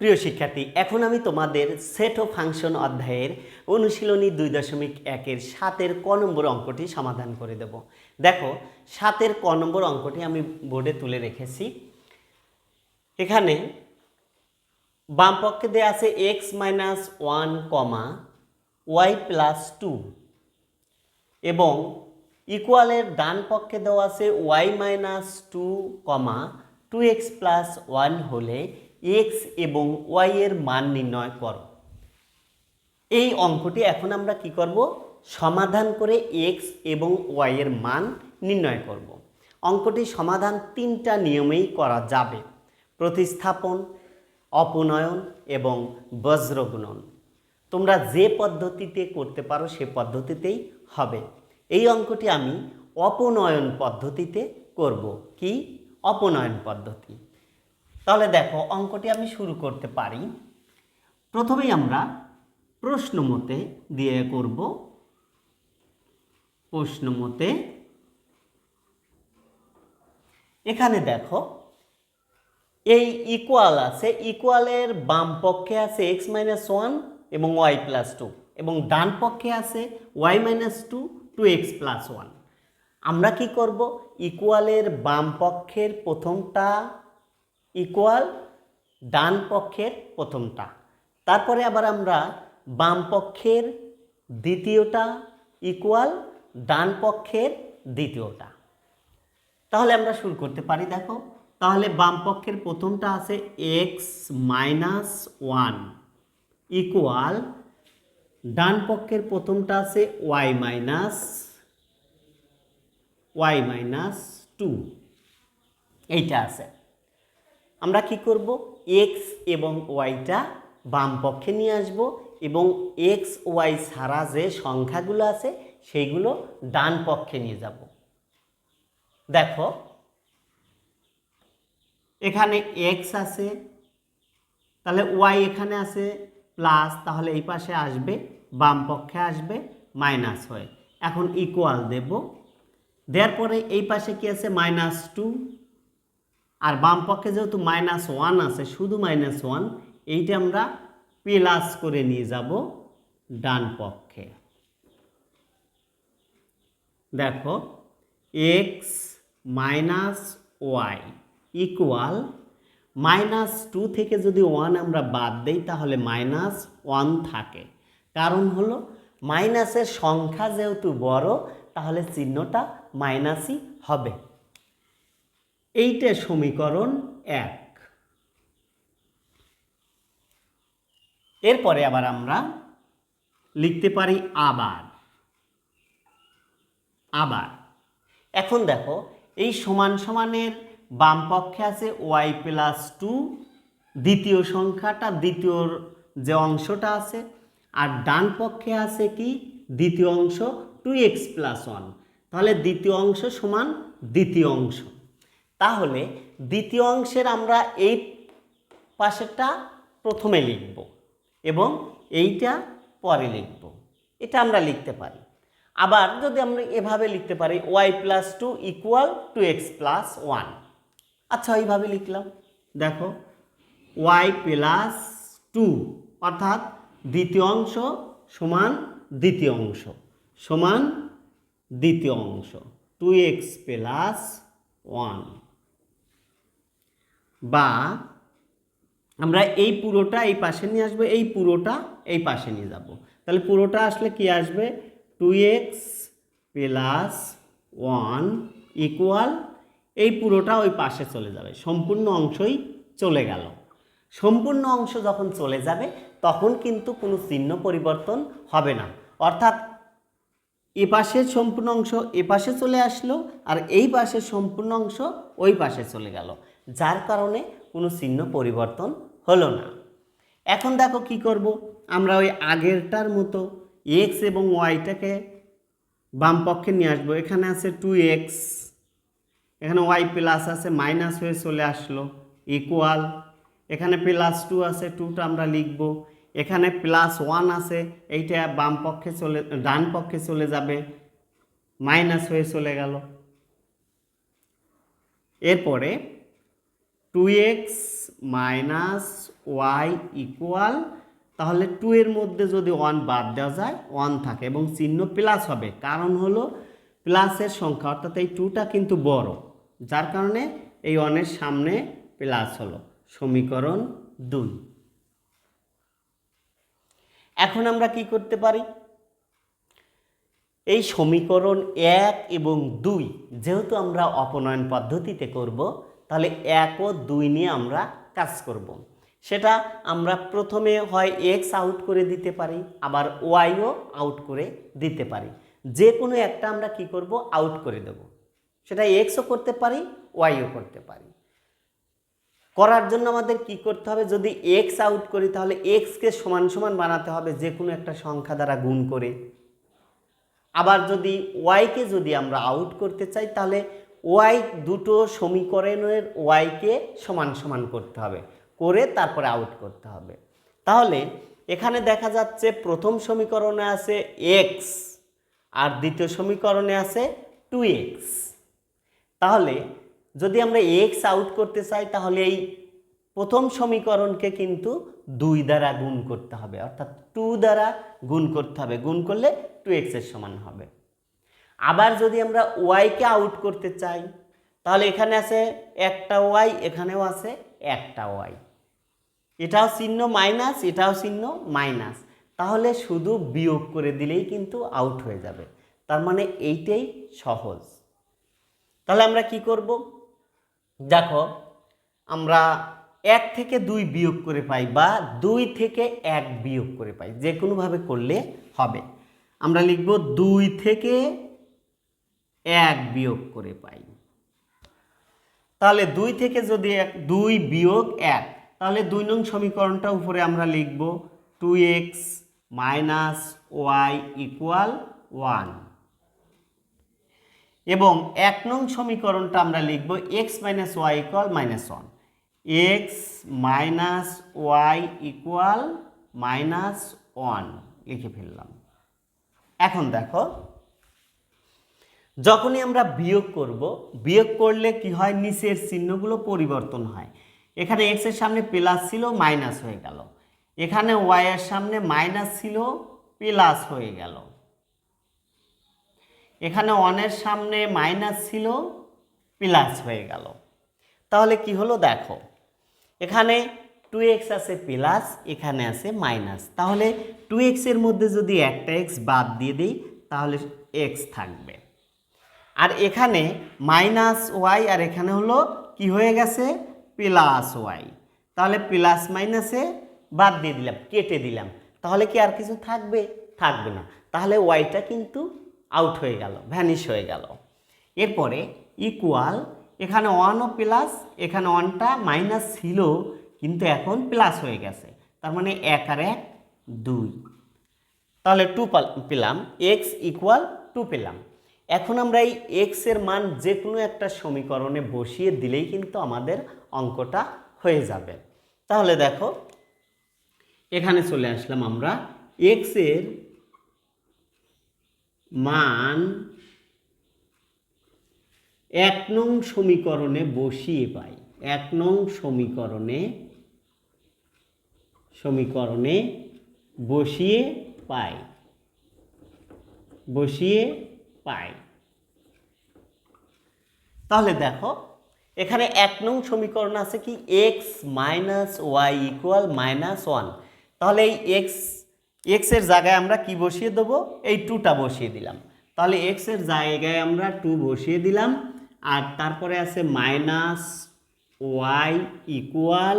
প্রিয় শিক্ষার্থী, এখন আমি তোমাদের সেট ও ফাংশন অধ্যায়ের অনুশীলনী দুই দশমিক একের সাতের ক নম্বর অঙ্কটি সমাধান করে দেব। দেখো, সাতের ক নম্বর অঙ্কটি আমি বোর্ডে তুলে রেখেছি। এখানে বাম পক্ষে দেওয়া আছে x minus one comma y plus two এবং ইকুয়ালের ডান পক্ষে দেওয়া আছে y minus two comma two x plus one হলে এক্স এবং ওয়াই এর মান নির্ণয় করো। এই অঙ্কটি এখন আমরা কি করব? সমাধান করে এক্স এবং ওয়াই এর মান নির্ণয় করব। অঙ্কটি সমাধান তিনটা নিয়মেই করা যাবে। প্রতিস্থাপন, অপনয়ন এবং বজ্রগুণন। তোমরা যে পদ্ধতিতে করতে পারো সে পদ্ধতিতেই হবে। এই অঙ্কটি আমি অপনয়ন পদ্ধতিতে করব। কি? অপনয়ন পদ্ধতি। তাহলে দেখো, অঙ্কটি আমি শুরু করতে পারি। প্রথমেই আমরা প্রশ্ন মতে দিয়ে করব। প্রশ্ন মতে এখানে দেখো, এই ইকুয়াল আছে ইকুয়ালের বাম পক্ষে আছে এক্স মাইনাস ওয়ান এবং ওয়াই প্লাস টু এবং ডান পক্ষে আছে y minus two two x plus one আমরা কি করব? ইকুয়ালের বাম পক্ষের প্রথমটা ইকুয়াল ডান পক্ষের প্রথমটা। তারপরে আবার আমরা বাম পক্ষের দ্বিতীয়টা ইকুয়াল ডান পক্ষের দ্বিতীয়টা। তাহলে আমরা শুরু করতে পারি, দেখো। তাহলে বাম পক্ষের প্রথমটা আছে এক্স মাইনাস ওয়ান ইকুয়াল ডান পক্ষের প্রথমটা আছে y minus y minus two এইটা আছে। আমরা কি করব? এক্স এবং ওয়াইটা বাম পক্ষে নিয়ে আসব এবং এক্স ওয়াই ছাড়া যে সংখ্যাগুলো আছে সেইগুলো ডান পক্ষে নিয়ে যাব। দেখো, এখানে এক্স আছে, তাহলে ওয়াই এখানে আছে প্লাস তাহলে এই পাশে আসবে, বাম পক্ষে আসবে মাইনাস হয়ে। এখন ইকুয়াল দেব। দেওয়ার পরে এই পাশে কি আছে? মাইনাস টু আর বাম পক্ষে যেহেতু মাইনাস ওয়ান আছে, শুধু মাইনাস ওয়ান এইটা আমরা প্লাস করে নিয়ে যাব ডান পক্ষে। দেখো x minus y equal minus two থেকে যদি ওয়ান আমরা বাদ দেই, তাহলে মাইনাস ওয়ান থাকে। কারণ হলো মাইনাসের সংখ্যা যেহেতু বড়, তাহলে চিহ্নটা মাইনাসই হবে। এইটা সমীকরণ এক। এরপরে আবার আমরা লিখতে পারি আবার। আবার। এখন দেখো, এই সমান সমানের বাম পক্ষে আছে ওয়াই প্লাস টু, দ্বিতীয় সংখ্যাটা দ্বিতীয় যে অংশটা আছে, আর ডান পক্ষে আছে কি? দ্বিতীয় অংশ, টু এক্স প্লাস ওয়ান। তাহলে দ্বিতীয় অংশ সমান দ্বিতীয় অংশ। তাহলে দ্বিতীয় অংশের আমরা এই পাশেরটা প্রথমে লিখব এবং এইটা পরে লিখব। এটা আমরা লিখতে পারি। আবার যদি আমরা এভাবে লিখতে পারি y plus two equal two x plus one আচ্ছা এইভাবে লিখলাম। দেখো ওয়াই প্লাস টু অর্থাৎ দ্বিতীয় অংশ সমান দ্বিতীয় অংশ, সমান দ্বিতীয় অংশ টু এক্স প্লাস ওয়ান বা আমরা এই পুরোটা এই পাশে নিয়ে আসব, এই পুরোটা এই পাশে নিয়ে যাব। তাহলে পুরোটা আসলে কি আসবে? Two x plus one equal এই পুরোটা ওই পাশে চলে যাবে, সম্পূর্ণ অংশই চলে গেল। সম্পূর্ণ অংশ যখন চলে যাবে, তখন কিন্তু কোনো চিহ্ন পরিবর্তন হবে না। অর্থাৎ এ পাশের সম্পূর্ণ অংশ এ পাশে চলে আসলো, আর এই পাশের সম্পূর্ণ অংশ ওই পাশে চলে গেল। যার কারণে কোনো চিহ্ন পরিবর্তন হলো না। এখন দেখো কি করব? আমরা ওই আগেরটার মতো এক্স এবং ওয়াইটাকে বাম পক্ষে নিয়ে আসব। এখানে আছে টু এক্স এখানে ওয়াই প্লাস আছে মাইনাস হয়ে চলে আসলো ইকুয়াল এখানে প্লাস টু আছে টুটা আমরা লিখব। এখানে প্লাস ওয়ান আছে, এইটা বাম পক্ষে চলে, ডান পক্ষে চলে যাবে মাইনাস হয়ে চলে গেল। এরপরে two x minus y equal তাহলে টু এর মধ্যে যদি ওয়ান বাদ দেওয়া যায় ওয়ান থাকে এবং চিহ্ন প্লাস হবে। কারণ হলো প্লাসের সংখ্যা, অর্থাৎ এই টুটা কিন্তু বড়, যার কারণে এই ওয়ানের সামনে প্লাস হলো। সমীকরণ দুই। এখন আমরা কি করতে পারি? এই সমীকরণ এক এবং দুই যেহেতু আমরা অপনয়ন পদ্ধতিতে করব তাহলে এক ও দুই নিয়ে আমরা কাজ করব। সেটা আমরা প্রথমে হয় এক্স আউট করে দিতে পারি, আবার ওয়াইও আউট করে দিতে পারি। যে কোনো একটা আমরা কি করব? আউট করে দেব। সেটা এক্সও করতে পারি ওয়াইও করতে পারি। করার জন্য আমাদের কি করতে হবে? যদি এক্স আউট করি, তাহলে এক্সকে সমান সমান বানাতে হবে যে কোনো একটা সংখ্যা দ্বারা গুণ করে। আবার যদি ওয়াইকে যদি আমরা আউট করতে চাই, তাহলে ওয়াই দুটো সমীকরণের ওয়াইকে সমান সমান করতে হবে, করে তারপরে আউট করতে হবে। তাহলে এখানে দেখা যাচ্ছে প্রথম সমীকরণে আছে এক্স আর দ্বিতীয় সমীকরণে আছে টু এক্স তাহলে যদি আমরা এক্স আউট করতে চাই, তাহলে এই প্রথম সমীকরণকে কিন্তু দুই দ্বারা গুণ করতে হবে, অর্থাৎ টু দ্বারা গুণ করতে হবে, গুণ করলে টু এক্সের সমান হবে। আবার যদি আমরা ওয়াইকে আউট করতে চাই, তাহলে এখানে আছে একটা ওয়াই এখানেও আছে একটা ওয়াই এটাও চিহ্ন মাইনাস এটাও চিহ্ন মাইনাস তাহলে শুধু বিয়োগ করে দিলেই কিন্তু আউট হয়ে যাবে। তার মানে এইটাই সহজ। তাহলে আমরা কি করব? দেখো, আমরা এক থেকে দুই বিয়োগ করে পাই বা দুই থেকে এক বিয়োগ করে পাই যে কোনোভাবে করলে হবে। আমরা লিখব দুই থেকে এক বিয়োগ করে পাই। তাহলে দুই থেকে যদি এক, দুই বিয়োগ এক, তাহলে দুই নং সমীকরণটা উপরে আমরা লিখব two x minus y equal one এবং এক নং সমীকরণটা আমরা লিখব x minus y equal minus one x minus y equal minus one লিখে ফেললাম। এখন দেখো যখনই আমরা বিয়োগ করব, বিয়োগ করলে কি হয়? নিচের চিহ্নগুলো পরিবর্তন হয়। এখানে এক্সের সামনে প্লাস ছিল মাইনাস হয়ে গেল। এখানে ওয়াই এর সামনে মাইনাস ছিল প্লাস হয়ে গেল। এখানে ওয়ানের সামনে মাইনাস ছিল প্লাস হয়ে গেল। তাহলে কি হলো? দেখো, এখানে টু এক্স আছে প্লাস এখানে আছে মাইনাস তাহলে টু এক্সের মধ্যে যদি একটা এক্স বাদ দিয়ে দিই, তাহলে এক্স থাকবে। আর এখানে মাইনাস ওয়াই আর এখানে হলো কি হয়ে গেছে? প্লাস ওয়াই তাহলে প্লাস মাইনাসে বাদ দিয়ে দিলাম, কেটে দিলাম। তাহলে কি আর কিছু থাকবে? থাকবে না। তাহলে ওয়াইটা কিন্তু আউট হয়ে গেল ভ্যানিশ হয়ে গেল। এরপরে ইকুয়াল এখানে ওয়ানও প্লাস এখানে ওয়ানটা মাইনাস ছিল, কিন্তু এখন প্লাস হয়ে গেছে। তার মানে এক আর এক, দুই। তাহলে টু পেলাম এক্স ইকুয়াল টু পেলাম। এখন আমরা এই এক্সের মান যে কোনো একটা সমীকরণে বসিয়ে দিলেই কিন্তু আমাদের অঙ্কটা হয়ে যাবে। তাহলে দেখো, এখানে চলে আসলাম আমরা এক্সের মান এক নং সমীকরণে বসিয়ে পাই। এক নং সমীকরণে সমীকরণে বসিয়ে পাই। বসিয়ে পাই। তাহলে দেখো, এখানে এক নং সমীকরণ আছে কি? X minus y equal minus one তাহলে এই এক্স এক্সের জায়গায় আমরা কি বসিয়ে দেবো? এই টুটা বসিয়ে দিলাম। তাহলে এক্সের জায়গায় আমরা টু বসিয়ে দিলাম। আর তারপরে আছে minus y equal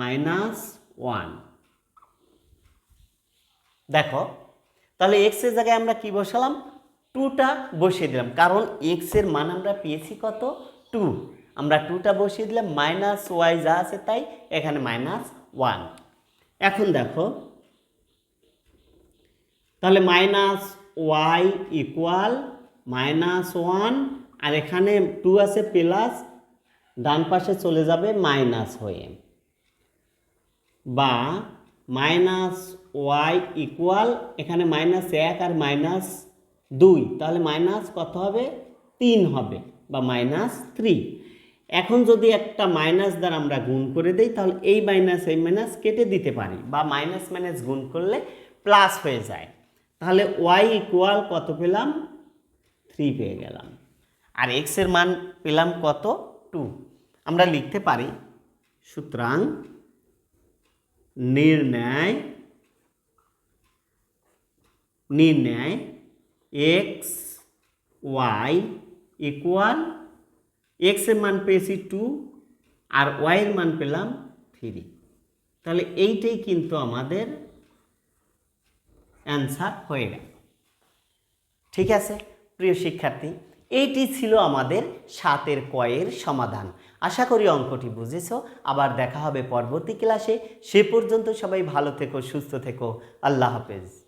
minus one দেখো, তাহলে এক্সের জায়গায় আমরা কি বসালাম? টুটা বসিয়ে দিলাম। কারণ এক্সের মান আমরা পেয়েছি কত? টু আমরা টুটা বসিয়ে দিলাম মাইনাস ওয়াই যা আছে তাই এখানে মাইনাস ওয়ান এখন দেখো, তাহলে minus y equal minus one আর এখানে টু আছে প্লাস ডান পাশে চলে যাবে মাইনাস হয়ে। বা মাইনাস ওয়াই ইকুয়াল এখানে মাইনাস এক আর মাইনাস দুই, তাহলে মাইনাস কত হবে? তিন হবে বা মাইনাস থ্রি এখন যদি একটা মাইনাস দ্বারা আমরা গুণ করে দেই, তাহলে এই মাইনাস এই মাইনাস কেটে দিতে পারি বা মাইনাস মাইনাস গুণ করলে প্লাস হয়ে যায়। তাহলে ওয়াই ইকুয়াল কত পেলাম? থ্রি পেয়ে গেলাম। আর এক্সের মান পেলাম কত? টু আমরা লিখতে পারি, সুতরাং নির্ণয় নির্ণয় এক্স ওয়াই ইকুয়াল এক্সের মান পেয়েছি টু আর ওয়াইয়ের মান পেলাম থ্রি তাহলে এইটাই কিন্তু আমাদের অ্যান্সার হয়ে গেল। ঠিক আছে, প্রিয় শিক্ষার্থী, এইটি ছিল আমাদের সাতের কয়ের সমাধান। আশা করি অঙ্কটি বুঝেছ। আবার দেখা হবে পরবর্তী ক্লাসে। সে পর্যন্ত সবাই ভালো থেকো, সুস্থ থেকো। আল্লাহ হাফেজ।